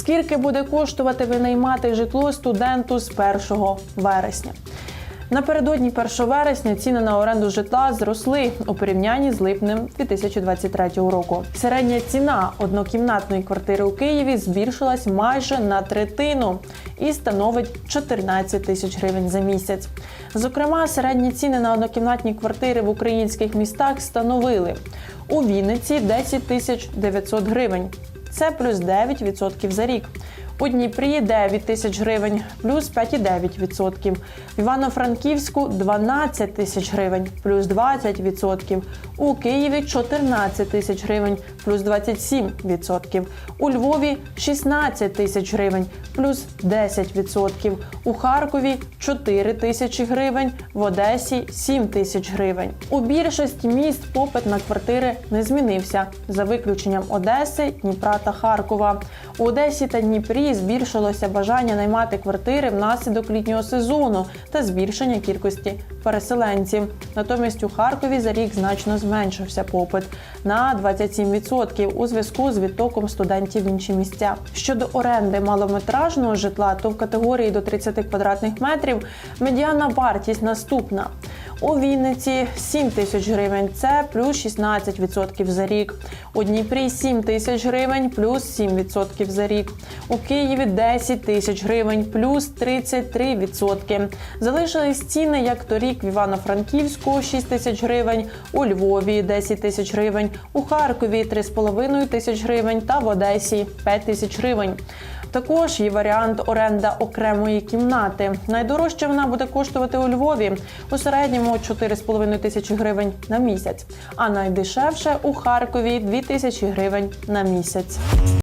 Скільки буде коштувати винаймати житло студенту з 1 вересня? Напередодні 1 вересня ціни на оренду житла зросли у порівнянні з липнем 2023 року. Середня ціна однокімнатної квартири у Києві збільшилась майже на третину і становить 14 тисяч гривень за місяць. Зокрема, середні ціни на однокімнатні квартири в українських містах становили у Вінниці 10 тисяч 900 гривень. Це плюс 9% за рік. У Дніпрі 9 тисяч гривень, плюс 5,9%. В Івано-Франківську 12 тисяч гривень, плюс 20%. У Києві 14 тисяч гривень, плюс 27%. У Львові 16 тисяч гривень, плюс 10%. У Харкові 4 тисячі гривень, в Одесі 7 тисяч гривень. У більшості міст попит на квартири не змінився, за виключенням Одеси, Дніпра та Харкова. У Одесі та Дніпрі збільшилося бажання наймати квартири внаслідок літнього сезону та збільшення кількості переселенців. Натомість у Харкові за рік значно зменшився попит на 27% у зв'язку з відтоком студентів в інші місця. Щодо оренди малометражного житла, то в категорії до 30 квадратних метрів медіана вартість наступна. У Вінниці 7 тисяч гривень, це плюс 16% за рік. У Дніпрі 7 тисяч гривень, плюс 7% за рік. У Києві 10 тисяч гривень, плюс 33%. Залишились ціни, як торік в Івано-Франківську 6 тисяч гривень, у Львові 10 тисяч гривень, у Харкові 3,5 тисяч гривень та в Одесі 5 тисяч гривень. Також є варіант оренда окремої кімнати. Найдорожче вона буде коштувати у Львові у середньому 4,5 тисячі гривень на місяць, а найдешевше у Харкові 2 тисячі гривень на місяць.